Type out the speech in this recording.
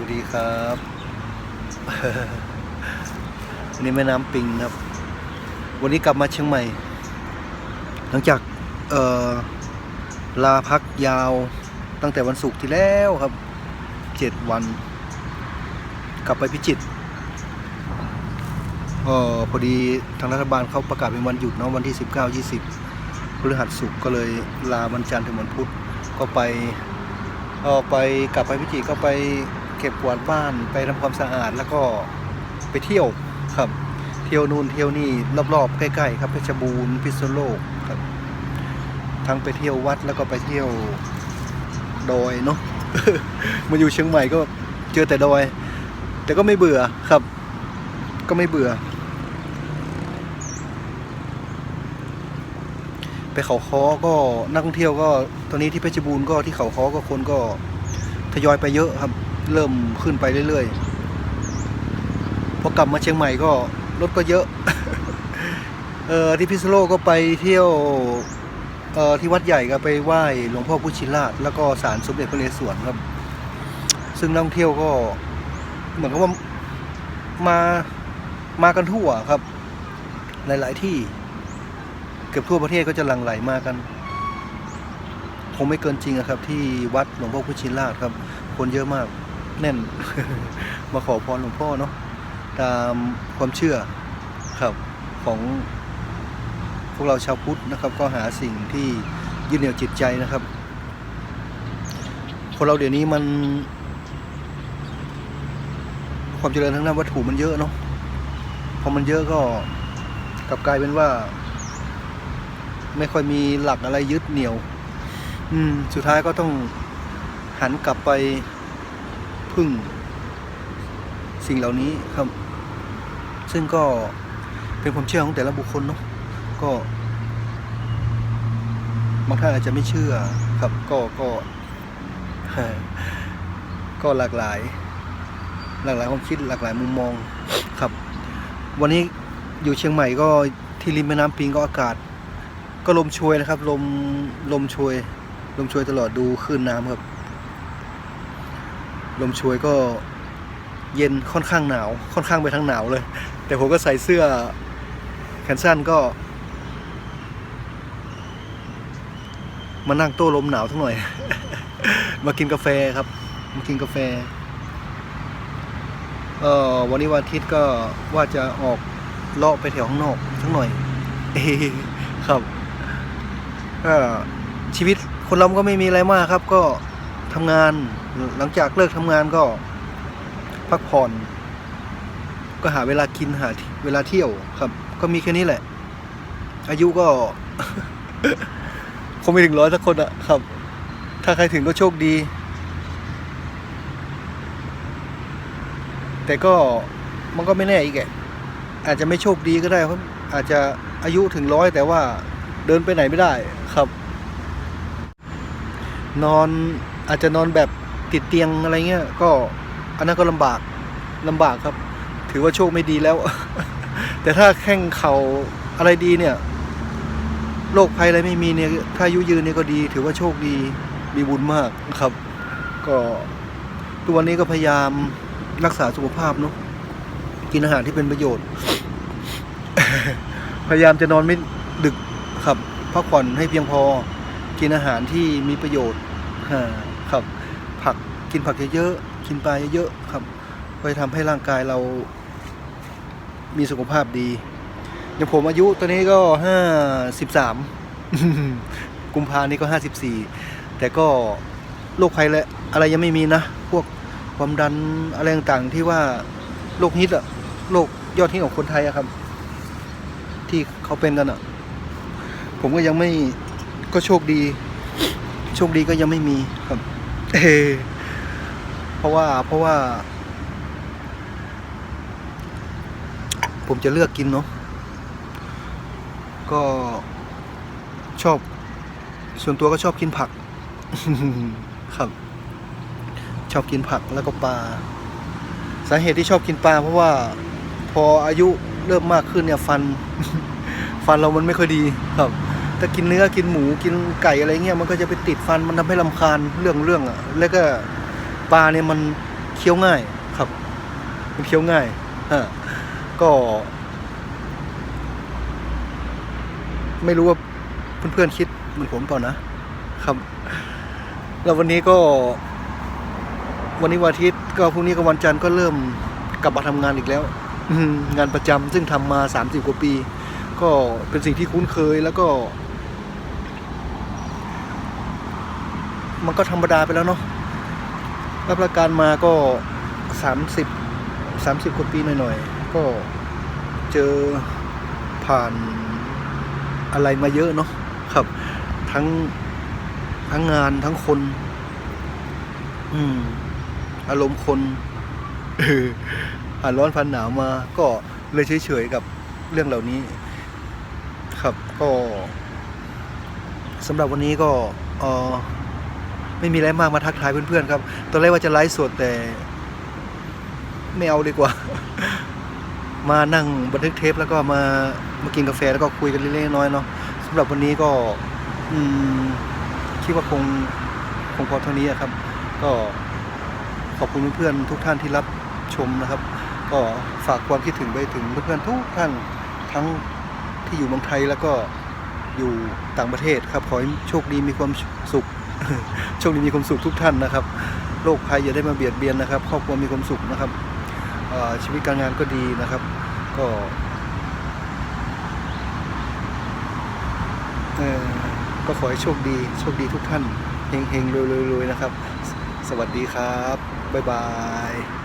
วัสดีครับอันนี้แม่น้ำปิงครับ วันนี้กลับมาเชียงใหม่ หลังจากเอ่อลาพักยาวตั้งแต่วันศุกร์ที่แล้วครับเจ็ดวัน กลับไปพิจิตรเออพอดีทางรัฐบาลเขาประกาศเป็นวันหยุดเนาะวันที่ 19 20พฤหัสศุกร์ก็เลยลาวันจันทร์ถึงวันพุธก็ไปเออไปกลับไปพิจิตรก็ไป เก็บกวาดบ้านไปทำความสะอาดแล้วก็ไปเที่ยวครับ เที่ยวนู่นเที่ยวนี่รอบๆใกล้ๆครับเพชรบูรณ์พิษณุโลกครับ ทั้งไปเที่ยววัดแล้วก็ไปเที่ยวดอยเนาะมาอยู่เชียงใหม่ก็เจอแต่ดอย แต่ก็ไม่เบื่อครับ ก็ไม่เบื่อ ไปเขาค้อก็นักท่องเที่ยวก็ตอนนี้ที่เพชรบูรณ์ก็ที่เขาค้อก็คนก็ทยอยไปเยอะครับ เริ่มขึ้นไปเรื่อยๆพอกลับมาเชียงใหม่ก็รถก็เยอะ เออที่พิษณุโลกก็ไปเที่ยวเออที่วัดใหญ่ก็ไปไหว้หลวงพ่อพุชิราช แล้วก็ศาลสมเด็จพระนเรศวรครับ ซึ่งนักท่องเที่ยวก็เหมือนกับว่ามามากันทั่วครับ หลาย ๆ ที่เกือบทั่วประเทศก็จะหลั่งไหลมากัน คงไม่เกินจริงครับ ที่วัดหลวงพ่อพุชินราชครับ คนเยอะมาก แน่น มาขอพรหลวงพ่อเนาะตามความเชื่อครับของพวกเราชาวพุทธนะครับ ก็หาสิ่งที่ยึดเหนี่ยวจิตใจนะครับ คนเราเดี๋ยวนี้มัน ความเจริญทางด้านวัตถุมันเยอะเนาะพอมันเยอะก็กลับกลายเป็นว่า ไม่ค่อยมีหลักอะไรยึดเหนี่ยว อืม สุดท้ายก็ต้องหันกลับไป พึ่ง สิ่งเหล่านี้ครับ ซึ่งก็เป็นความเชื่อของแต่ละบุคคลเนาะก็บางท่านอาจจะไม่เชื่อครับก็ก็ ก็หลากหลาย หลากหลายความคิดหลากหลายมุมมองครับ วันนี้อยู่เชียงใหม่ก็ที่ริมแม่น้ำปิงก็อากาศ ก็ลมช่วยนะครับ ลมลมช่วย ลมช่วยตลอดดูคลื่นน้ำครับ ลมช่วยก็เย็นค่อนข้างหนาว ค่อนข้างไปทางหนาวเลย แต่ผมก็ใส่เสื้อแขนสั้นก็ มานั่งโต้ลมหนาวทั้งหน่อย มากินกาแฟครับ มากินกาแฟเออวันนี้วันอาทิตย์ก็ว่าจะออกเลาะไปแถวข้างนอกสักหน่อยครับชีวิตคนเราก็ไม่มีอะไรมากครับ ก็ ทำงาน หลังจากเลิกทำงานก็ พักผ่อน ก็หาเวลากินหาเวลาเที่ยวครับ ก็มีแค่นี้แหละ อายุก็ คงไม่ถึงร้อยสักคนอะครับ ถ้าใครถึงก็โชคดี แต่ก็มันก็ไม่แน่อีกแกอาจจะไม่โชคดีก็ได้เพราะอาจจะอายุถึงร้อยแต่ว่าเดินไปไหนไม่ได้ครับ นอน อาจจะนอนแบบติดเตียงอะไรเงี้ยก็อันนั้นก็ลำบากลำบากครับ ถือว่าโชคไม่ดีแล้ว แต่ถ้าแข้งเข่าอะไรดีเนี่ยโรคภัยอะไรไม่มีเนี่ยถ้าอายุยืนเนี่ยก็ดี ถือว่าโชคดีมีบุญมากครับ ก็ตัวนี้ก็พยายามรักษาสุขภาพเนาะกินอาหารที่เป็นประโยชน์ พยายามจะนอนไม่ดึกครับพักผ่อนให้เพียงพอ กินอาหารที่มีประโยชน์ ครับ ผักกินผักเยอะๆกินปลาเยอะๆครับก็จะทำให้ร่างกายเรามีสุขภาพดีอย่างผมอายุตอนนี้ก็ห้าสิบสามกุมภานี้ก็ห้าสิบสี่แต่ก็โรคภัยและอะไรยังไม่มีนะ พวกความดันอะไรต่างๆที่ว่าโรคฮิตอะโรคยอดฮิตของคนไทยอะครับ ที่เขาเป็นกันอะผมก็ยังไม่ก็โชคดี โชคดีก็ยังไม่มีครับ เอเพราะว่าเพราะว่า ผมจะเลือกกินเนาะก็ชอบ ส่วนตัวก็ชอบกินผัก ครับ ชอบกินผักแล้วก็ปลาสาเหตุที่ชอบกินปลาเพราะว่าพออายุเริ่มมากขึ้นเนี่ยฟัน ฟันเรามันไม่ค่อยดีครับ ถ้ากินเนื้อกินหมูกินไก่อะไรเงี้ยมันก็จะไปติดฟันมันทำให้ลำคาญเรื่องเรื่องอะ แล้วก็ปลาเนี่ยมันเคี้ยวง่ายครับ มันเคี้ยวง่ายฮะก็ ไม่รู้ว่าเพื่อนๆคิดเหมือนผมเปล่านะ ครับ แล้ววันนี้ก็ วันนี้วันอาทิตย์ก็พรุ่งนี้ก็วันจันทร์ก็เริ่มกลับมาทำงานอีกแล้วงานประจำซึ่งทำมาสามสิบกว่าปี ก็เป็นสิ่งที่คุ้นเคยแล้วก็ มันก็ธรรมดาไปแล้วเนาะรับราชการมาก็สามสิบสามสิบกว่าปีหน่อยๆ ก็เจอผ่านอะไรมาเยอะเนาะครับ ทั้งทั้งงานทั้งคน อืม อารมณ์คนผ่านร้อนพันหนาวมา ก็เลยเฉยๆกับเรื่องเหล่านี้ ครับก็สำหรับวันนี้ก็เออ ไม่มีอะไรมากมาทักทายเพื่อนๆครับ ตอนแรกว่าจะไลฟ์สดแต่ ไม่เอาดีกว่า มานั่งบันทึกเทปแล้วก็มามากินกาแฟแล้วก็คุยกันเล็กๆน้อยๆเนาะสำหรับวันนี้ก็ อืมคิดว่าคงคงพอเท่านี้ครับ ก็ขอบคุณเพื่อนๆทุกท่านที่รับชมนะครับ ก็ฝากความคิดถึงไปถึงเพื่อนๆทุกท่านทั้งที่อยู่เมืองไทยแล้วก็อยู่ต่างประเทศครับ ขอให้โชคดีมีความสุข โชคดีมีความสุขทุกท่านนะครับ โรคภัยอย่าได้มาเบียดเบียนนะครับ ครอบครัวมีความสุขนะครับชีวิตการงานก็ดีนะครับ ก็ก็ขอให้โชคดี โชคดีทุกท่าน เฮงๆรวยๆนะครับ สวัสดีครับ บ๊ายบาย